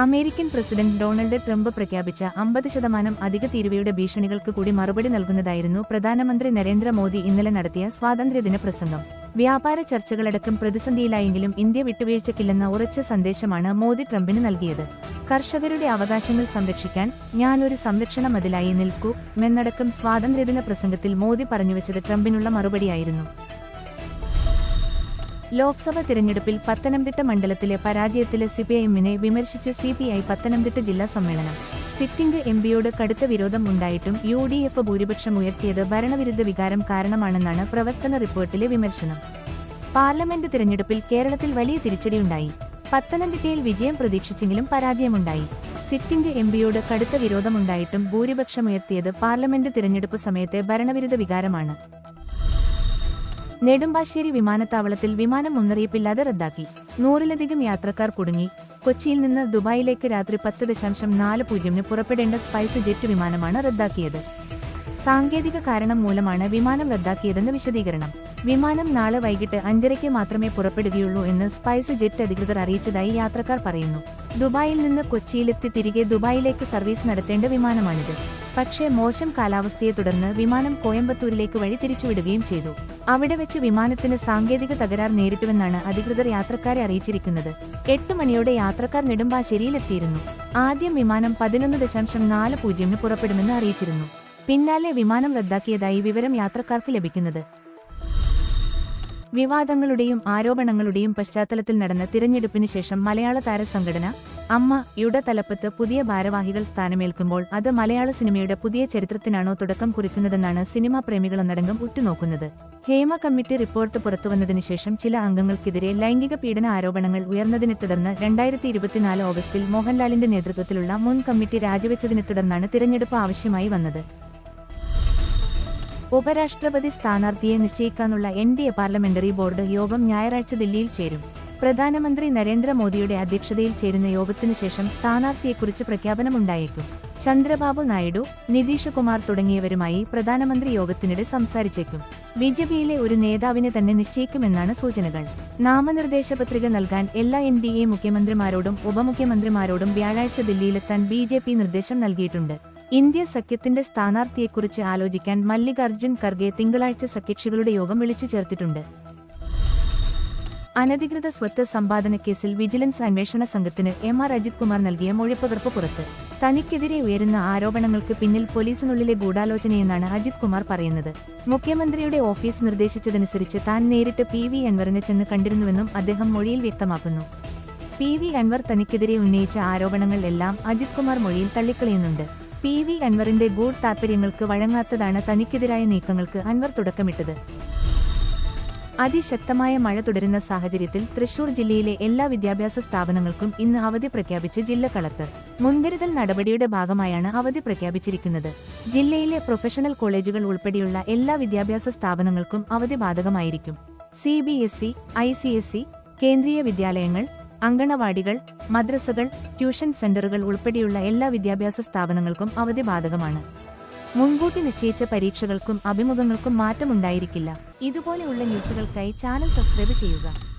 American president Donald Trump പ്രഖ്യാപിച്ച അമ്പത് ശതമാനം അധിക തീരുവയുടെ ഭീഷണികൾക്ക് കൂടി മറുപടി നൽകുന്നതായിരുന്നു പ്രധാനമന്ത്രി നരേന്ദ്രമോദി ഇന്നലെ നടത്തിയ സ്വാതന്ത്ര്യദിന പ്രസംഗം. വ്യാപാര ചർച്ചകളടക്കം പ്രതിസന്ധിയിലായെങ്കിലും ഇന്ത്യ വിട്ടുവീഴ്ചക്കില്ലെന്ന ഉറച്ച സന്ദേശമാണ് മോദി ട്രംപിന് നൽകിയത്. കർഷകരുടെ അവകാശങ്ങൾ സംരക്ഷിക്കാൻ ഞാനൊരു സംരക്ഷണ മതിലായി നിൽക്കൂ മെന്നടക്കം സ്വാതന്ത്ര്യദിന പ്രസംഗത്തിൽ മോദി പറഞ്ഞുവച്ചത് ട്രംപിനുള്ള മറുപടിയായിരുന്നു. ലോക്സഭ തിരഞ്ഞെടുപ്പിൽ പത്തനംതിട്ട മണ്ഡലത്തിലെ പരാജയത്തിലെ സിപിഐഎമ്മിനെ വിമർശിച്ച് സിപിഐ പത്തനംതിട്ട ജില്ലാ സമ്മേളനം. സിറ്റിംഗ് എംപിയോട് കടുത്ത വിരോധം ഉണ്ടായിട്ടും യു ഡി എഫ് ഭൂരിപക്ഷം ഉയർത്തിയത് ഭരണവിരുദ്ധ വികാരം കാരണമാണെന്നാണ് പ്രവർത്തന റിപ്പോർട്ടിലെ വിമർശനം. പാർലമെന്റ് തിരഞ്ഞെടുപ്പിൽ കേരളത്തിൽ വലിയ തിരിച്ചടിയുണ്ടായി. പത്തനംതിട്ടയിൽ വിജയം പ്രതീക്ഷിച്ചെങ്കിലും പരാജയമുണ്ടായി. സിറ്റിംഗ് എംപിയോട് കടുത്ത വിരോധമുണ്ടായിട്ടും ഭൂരിപക്ഷമുയർത്തിയത് പാർലമെന്റ് തിരഞ്ഞെടുപ്പ് സമയത്തെ ഭരണവിരുദ്ധ വികാരമാണ്. നെടുമ്പാശ്ശേരി വിമാനത്താവളത്തിൽ വിമാനം മുന്നറിയിപ്പില്ലാതെ റദ്ദാക്കി. നൂറിലധികം യാത്രക്കാർ കുടുങ്ങി. കൊച്ചിയിൽ നിന്ന് ദുബായിലേക്ക് രാത്രി പത്ത് ദശാംശം നാല് പൂജ്യമിന് പുറപ്പെടേണ്ട സ്പൈസ് ജെറ്റ് വിമാനമാണ് റദ്ദാക്കിയത്. സാങ്കേതിക കാരണം മൂലമാണ് വിമാനം റദ്ദാക്കിയതെന്ന് വിശദീകരണം. വിമാനം നാളെ വൈകിട്ട് അഞ്ചരയ്ക്ക് മാത്രമേ പുറപ്പെടുകയുള്ളൂ എന്ന് സ്പൈസ് ജെറ്റ് അധികൃതർ അറിയിച്ചതായി യാത്രക്കാർ പറയുന്നു. ദുബായിൽ നിന്ന് കൊച്ചിയിലെത്തി തിരികെ ദുബായിലേക്ക് സർവീസ് നടത്തേണ്ട വിമാനമാണിത്. പക്ഷേ മോശം കാലാവസ്ഥയെ തുടർന്ന് വിമാനം കോയമ്പത്തൂരിലേക്ക് വഴി തിരിച്ചുവിടുകയും ചെയ്തു. അവിടെ വെച്ച് വിമാനത്തിന് സാങ്കേതിക തകരാർ നേരിട്ടുവെന്നാണ് അധികൃതർ യാത്രക്കാരെ അറിയിച്ചിരിക്കുന്നത്. എട്ട് മണിയോടെ യാത്രക്കാർ നെടുമ്പാശ്ശേരിയിലെത്തിയിരുന്നു. ആദ്യം വിമാനം പതിനൊന്ന് ദശാംശം നാല് പൂജ്യമിന് പുറപ്പെടുമെന്ന് അറിയിച്ചിരുന്നു. പിന്നാലെ വിമാനം റദ്ദാക്കിയതായി വിവരം യാത്രക്കാർക്ക് ലഭിക്കുന്നത്. വിവാദങ്ങളുടെയും ആരോപണങ്ങളുടെയും പശ്ചാത്തലത്തിൽ നടന്ന തിരഞ്ഞെടുപ്പിന് ശേഷം മലയാള താരസംഘടന അമ്മ യുടെ തലപ്പത്ത് പുതിയ ഭാരവാഹികൾ സ്ഥാനമേൽക്കുമ്പോൾ അത് മലയാള സിനിമയുടെ പുതിയ ചരിത്രത്തിനാണോ തുടക്കം കുറിക്കുന്നതെന്നാണ് സിനിമാ പ്രേമികളെന്നടങ്കം ഉറ്റുനോക്കുന്നത്. ഹേമ കമ്മിറ്റി റിപ്പോർട്ട് പുറത്തുവന്നതിനു ശേഷം ചില അംഗങ്ങൾക്കെതിരെ ലൈംഗിക പീഡന ആരോപണങ്ങൾ ഉയർന്നതിനെ തുടർന്ന് രണ്ടായിരത്തി ഇരുപത്തിനാല് ഓഗസ്റ്റിൽ മോഹൻലാലിന്റെ നേതൃത്വത്തിലുള്ള മുൻ കമ്മിറ്റി രാജിവെച്ചതിനെ തുടർന്നാണ് തിരഞ്ഞെടുപ്പ് ആവശ്യമായി വന്നത്. ഉപരാഷ്ട്രപതി സ്ഥാനാർത്ഥിയെ നിശ്ചയിക്കാനുള്ള N D A parliamentary board യോഗം ഞായറാഴ്ച ദില്ലിയിൽ ചേരും. പ്രധാനമന്ത്രി നരേന്ദ്രമോദിയുടെ അധ്യക്ഷതയിൽ ചേരുന്ന യോഗത്തിനു ശേഷം സ്ഥാനാർത്ഥിയെക്കുറിച്ച് പ്രഖ്യാപനമുണ്ടായേക്കും. ചന്ദ്രബാബു നായിഡു നിതീഷ് കുമാർ തുടങ്ങിയവരുമായി പ്രധാനമന്ത്രി യോഗത്തിനിടെ സംസാരിച്ചേക്കും. ബി ജെ പിയിലെ ഒരു നേതാവിനെ തന്നെ നിശ്ചയിക്കുമെന്നാണ് സൂചനകൾ. നാമനിർദ്ദേശ പത്രിക നൽകാൻ എല്ലാ എൻ ഡി എ മുഖ്യമന്ത്രിമാരോടും ഉപമുഖ്യമന്ത്രിമാരോടും വ്യാഴാഴ്ച ദില്ലിയിലെത്താൻ ബി ജെ പി നിർദ്ദേശം നൽകിയിട്ടുണ്ട്. ഇന്ത്യ സഖ്യത്തിന്റെ സ്ഥാനാർത്ഥിയെക്കുറിച്ച് ആലോചിക്കാൻ മല്ലികാർജുൻ ഖർഗെ തിങ്കളാഴ്ച സഖ്യകക്ഷികളുടെ യോഗം വിളിച്ചു ചേർത്തിട്ടുണ്ട്. അനധികൃത സ്വത്ത് സമ്പാദന കേസിൽ വിജിലൻസ് അന്വേഷണ സംഘത്തിന് എം ആർ അജിത് കുമാർ നൽകിയ മൊഴിപ്പകർപ്പ് പുറത്ത്. തനിക്കെതിരെ ഉയരുന്ന ആരോപണങ്ങൾക്ക് പിന്നിൽ പോലീസിനുള്ളിലെ ഗൂഢാലോചനയെന്നാണ് അജിത് കുമാർ പറയുന്നത്. മുഖ്യമന്ത്രിയുടെ ഓഫീസ് നിർദ്ദേശിച്ചതനുസരിച്ച് താൻ നേരിട്ട് പി വി അൻവറിനെ ചെന്ന് കണ്ടിരുന്നുവെന്നും അദ്ദേഹം മൊഴിയിൽ വ്യക്തമാക്കുന്നു. പി വി അൻവർ തനിക്കെതിരെ ഉന്നയിച്ച ആരോപണങ്ങൾ എല്ലാം അജിത് കുമാർ മൊഴിയിൽ തള്ളിക്കളയുന്നുണ്ട്. പി വി അൻവറിന്റെ ഗൂഢ താൽപര്യങ്ങൾക്ക് വഴങ്ങാത്തതാണ് തനിക്കെതിരായ നീക്കങ്ങൾക്ക് അൻവർ തുടക്കമിട്ടത്. അതിശക്തമായ മഴ തുടരുന്ന സാഹചര്യത്തിൽ തൃശൂർ ജില്ലയിലെ എല്ലാ വിദ്യാഭ്യാസ സ്ഥാപനങ്ങൾക്കും ഇന്ന് അവധി പ്രഖ്യാപിച്ച് ജില്ലാ കളക്ടർ. മുൻകരുതൽ നടപടിയുടെ ഭാഗമായാണ് അവധി പ്രഖ്യാപിച്ചിരിക്കുന്നത്. ജില്ലയിലെ പ്രൊഫഷണൽ കോളേജുകൾ ഉൾപ്പെടെയുള്ള എല്ലാ വിദ്യാഭ്യാസ സ്ഥാപനങ്ങൾക്കും അവധി ബാധകമായിരിക്കും. C B S E I C S E Kendriya വിദ്യാലയങ്ങൾ അങ്കണവാടികൾ മദ്രസകൾ ട്യൂഷൻ സെന്ററുകൾ ഉൾപ്പെടെയുള്ള എല്ലാ വിദ്യാഭ്യാസ സ്ഥാപനങ്ങൾക്കും അവധി ബാധകമാണ് മുൻകൂട്ടി നിശ്ചയിച്ച പരീക്ഷകൾക്കും അഭിമുഖങ്ങൾക്കും മാറ്റമുണ്ടായിരിക്കില്ല. ഇതുപോലെയുള്ള ന്യൂസുകൾക്കായി ചാനൽ സബ്സ്ക്രൈബ് ചെയ്യുക.